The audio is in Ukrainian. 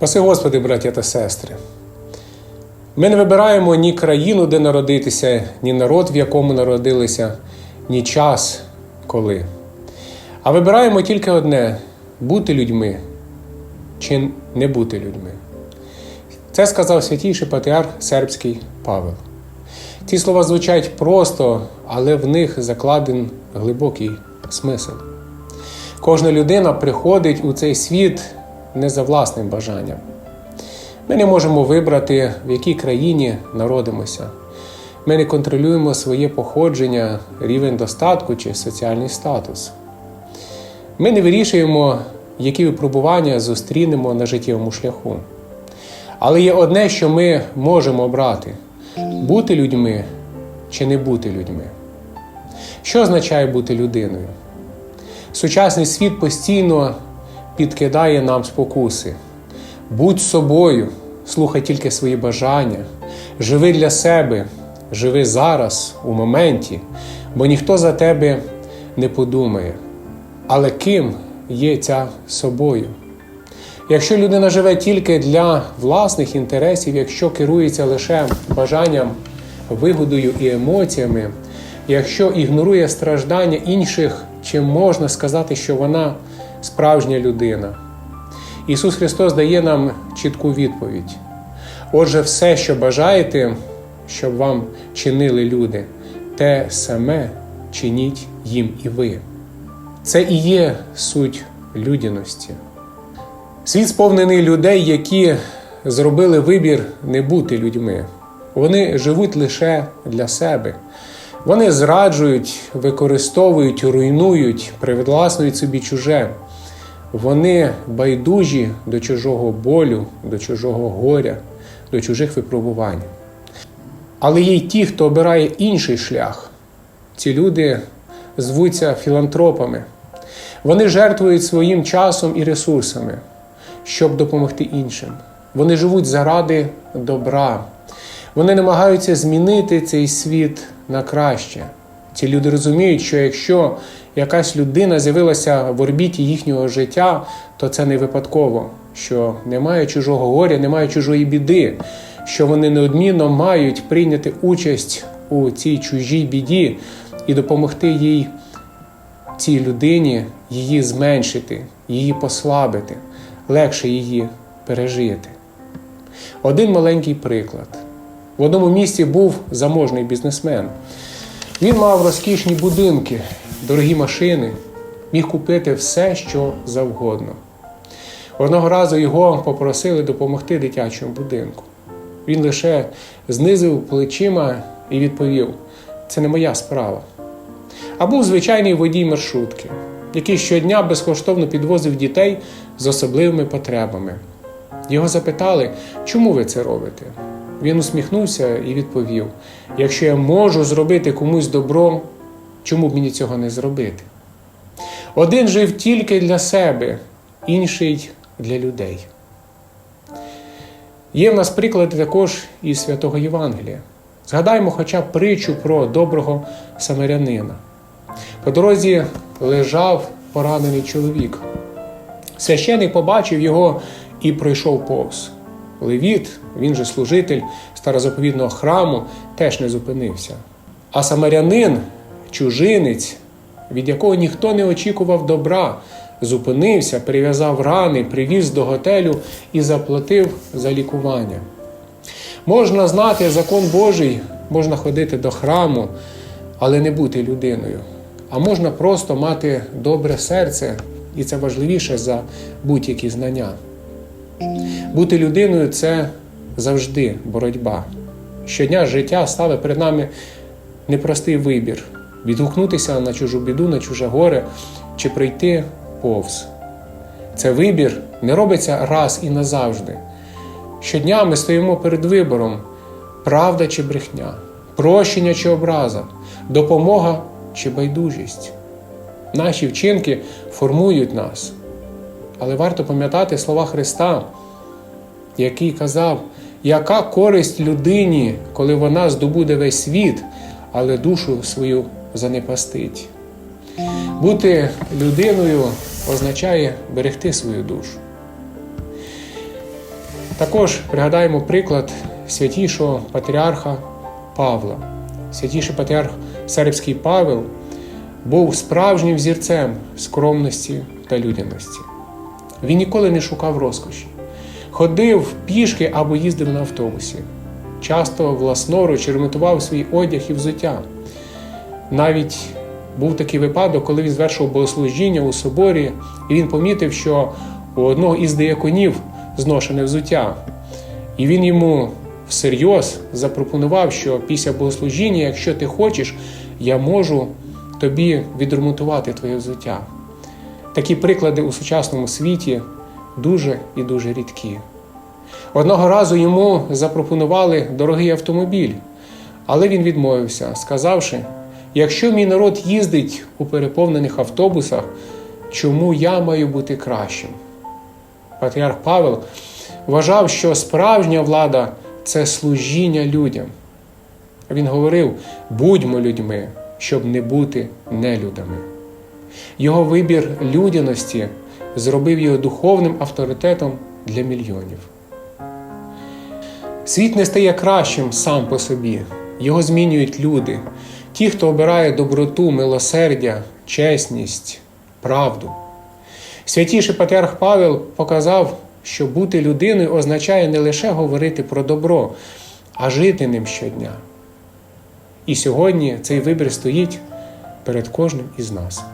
Спаси Господи, браття та сестри. Ми не вибираємо ні країну, де народитися, ні народ, в якому народилися, ні час, коли. А вибираємо тільки одне бути людьми чи не бути людьми. Це сказав святійший патріарх сербський Павел. Ці слова звучать просто, але в них закладен глибокий смисл. Кожна людина приходить у цей світ не за власним бажанням. Ми не можемо вибрати, в якій країні народимося. Ми не контролюємо своє походження, рівень достатку чи соціальний статус. Ми не вирішуємо, які випробування зустрінемо на життєвому шляху. Але є одне, що ми можемо обрати: бути людьми чи не бути людьми. Що означає бути людиною? Сучасний світ постійно підкидає нам спокуси. Будь собою, слухай тільки свої бажання, живи для себе, живи зараз, у моменті, бо ніхто за тебе не подумає. Але ким є ця собою? Якщо людина живе тільки для власних інтересів, якщо керується лише бажанням, вигодою і емоціями, якщо ігнорує страждання інших, чи можна сказати, що вона справжня людина? Ісус Христос дає нам чітку відповідь. Отже, все, що бажаєте, щоб вам чинили люди, те саме чиніть їм і ви. Це і є суть людяності. Світ сповнений людей, які зробили вибір не бути людьми. Вони живуть лише для себе. Вони зраджують, використовують, руйнують, привласнують собі чуже. Вони байдужі до чужого болю, до чужого горя, до чужих випробувань. Але є й ті, хто обирає інший шлях. Ці люди звуться філантропами. Вони жертвують своїм часом і ресурсами, щоб допомогти іншим. Вони живуть заради добра. Вони намагаються змінити цей світ на краще. Ці люди розуміють, що якщо якась людина з'явилася в орбіті їхнього життя, то це не випадково, що немає чужого горя, немає чужої біди, що вони неодмінно мають прийняти участь у цій чужій біді і допомогти їй, цій людині, її зменшити, її послабити, легше її пережити. Один маленький приклад. В одному місті був заможний бізнесмен. Він мав розкішні будинки, дорогі машини, міг купити все, що завгодно. Одного разу його попросили допомогти дитячому будинку. Він лише знизив плечима і відповів: це не моя справа. А був звичайний водій маршрутки, який щодня безкоштовно підвозив дітей з особливими потребами. Його запитали, чому ви це робите? Він усміхнувся і відповів: якщо я можу зробити комусь добро, чому б мені цього не зробити? Один жив тільки для себе, інший для людей. Є в нас приклади також із святого Євангелія. Згадаймо хоча б притчу про доброго самарянина. По дорозі лежав поранений чоловік. Священик побачив його і пройшов повз. Левіт, він же служитель старозаповідного храму, теж не зупинився. А самарянин, чужинець, від якого ніхто не очікував добра, зупинився, прив'язав рани, привіз до готелю і заплатив за лікування. Можна знати закон Божий, можна ходити до храму, але не бути людиною. А можна просто мати добре серце, і це важливіше за будь-які знання. Бути людиною це завжди боротьба. Щодня життя ставить перед нами непростий вибір: відгукнутися на чужу біду, на чуже горе чи прийти повз. Це вибір не робиться раз і назавжди. Щодня ми стоїмо перед вибором: правда чи брехня, прощення чи образа, допомога чи байдужість. Наші вчинки формують нас. Але варто пам'ятати слова Христа, який казав, яка користь людині, коли вона здобуде весь світ, але душу свою занепастить. Бути людиною означає берегти свою душу. Також пригадаємо приклад святішого патріарха Павла. Святіший патріарх Сербський Павел був справжнім взірцем скромності та людяності. Він ніколи не шукав розкоші, ходив пішки або їздив на автобусі, часто власноруч ремонтував свій одяг і взуття. Навіть був такий випадок, коли він звершував богослужіння у соборі, і він помітив, що у одного із деяконів зношене взуття. І він йому всерйоз запропонував, що після богослужіння, якщо ти хочеш, я можу тобі відремонтувати твоє взуття. Такі приклади у сучасному світі дуже і дуже рідкі. Одного разу йому запропонували дорогий автомобіль, але він відмовився, сказавши: якщо мій народ їздить у переповнених автобусах, чому я маю бути кращим? Патріарх Павел вважав, що справжня влада це служіння людям. Він говорив: будьмо людьми, щоб не бути нелюдами. Його вибір людяності зробив його духовним авторитетом для мільйонів. Світ не стає кращим сам по собі, його змінюють люди, ті, хто обирає доброту, милосердя, чесність, правду. Святіший патріарх Павел показав, що бути людиною означає не лише говорити про добро, а жити ним щодня. І сьогодні цей вибір стоїть перед кожним із нас.